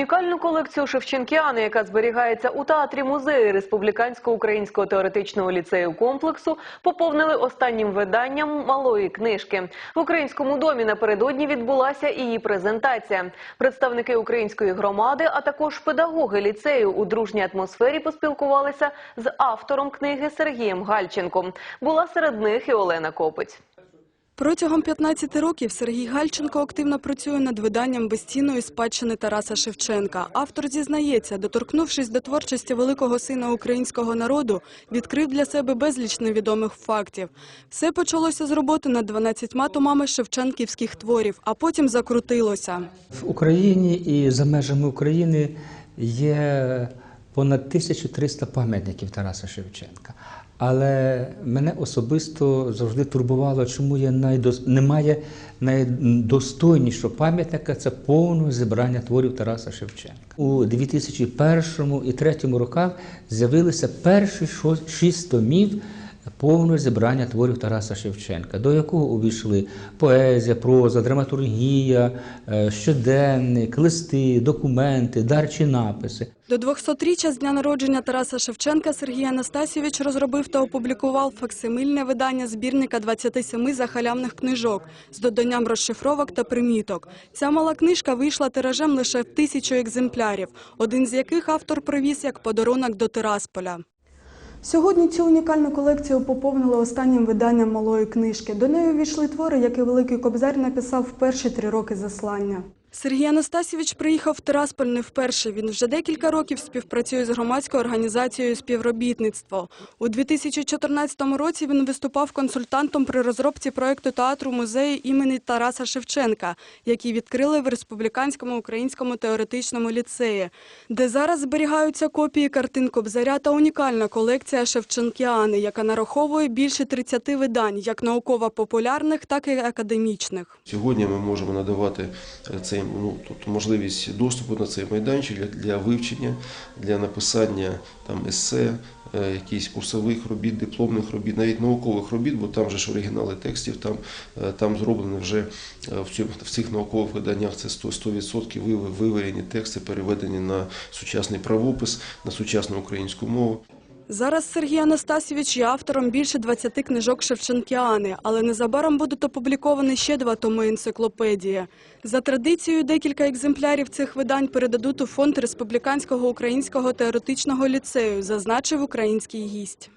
Унікальну колекцію Шевченкіани, яка зберігається у театрі музею Республіканського українського теоретичного ліцею комплексу, поповнили останнім виданням малої книжки. В українському домі напередодні відбулася її презентація. Представники української громади, а також педагоги ліцею у дружній атмосфері поспілкувалися з автором книги Сергієм Гальченком. Була серед них і Олена Копець. Протягом 15 років Сергій Гальченко активно працює над виданням безцінної спадщини Тараса Шевченка. Автор зізнається, доторкнувшись до творчості великого сина українського народу, відкрив для себе безліч невідомих фактів. Все почалося з роботи над 12 томами шевченківських творів, а потім закрутилося. В Україні і за межами України є понад 1300 пам'ятників Тараса Шевченка. Але мене особисто завжди турбувало, чому є найдос... немає найдостойнішого пам'ятника це повне зібрання творів Тараса Шевченка. У 2001 і 2003 роках з'явилися перші шість томів повного зібрання творів Тараса Шевченка, до якого увійшли поезія, проза, драматургія, е, щоденник, листи, документи, дарчі написи. До 200-річчя з дня народження Тараса Шевченка Сергій Анастасійович розробив та опублікував факсимильне видання збірника 27 захалявних книжок з доданням розшифровок та приміток. Ця мала книжка вийшла тиражем лише в тисячу екземплярів, один з яких автор привіз як подарунок до Тирасполя. Сьогодні цю унікальну колекцію поповнили останнім виданням малої книжки. До неї увійшли твори, які Великий Кобзар написав в перші три роки заслання. Сергій Анастасійович приїхав в Тирасполь не вперше. Він вже декілька років співпрацює з громадською організацією співробітництво. У 2014 році він виступав консультантом при розробці проекту театру музею імені Тараса Шевченка, який відкрили в Республіканському українському теоретичному ліцеї, де зараз зберігаються копії картин Кобзаря та унікальна колекція Шевченкіани, яка нараховує більше 30 видань, як науково-популярних, так і академічних. Сьогодні ми можемо надавати е, цей, ну, тобто можливість доступу на цей майданчик для, для вивчення, для написання там, есе, е, якихось курсових робіт, дипломних робіт, навіть наукових робіт, бо там же ж оригінали текстів, там, е, там зроблені вже е, в, цьому, в цих наукових виданнях це 100%, 100% виварені тексти, переведені на сучасний правопис, на сучасну українську мову. Зараз Сергій Анастасівич є автором більше 20 книжок Шевченкіани, але незабаром будуть опубліковані ще два томи енциклопедії. За традицією, декілька екземплярів цих видань передадуть у фонд Республіканського українського теоретичного ліцею, зазначив український гість.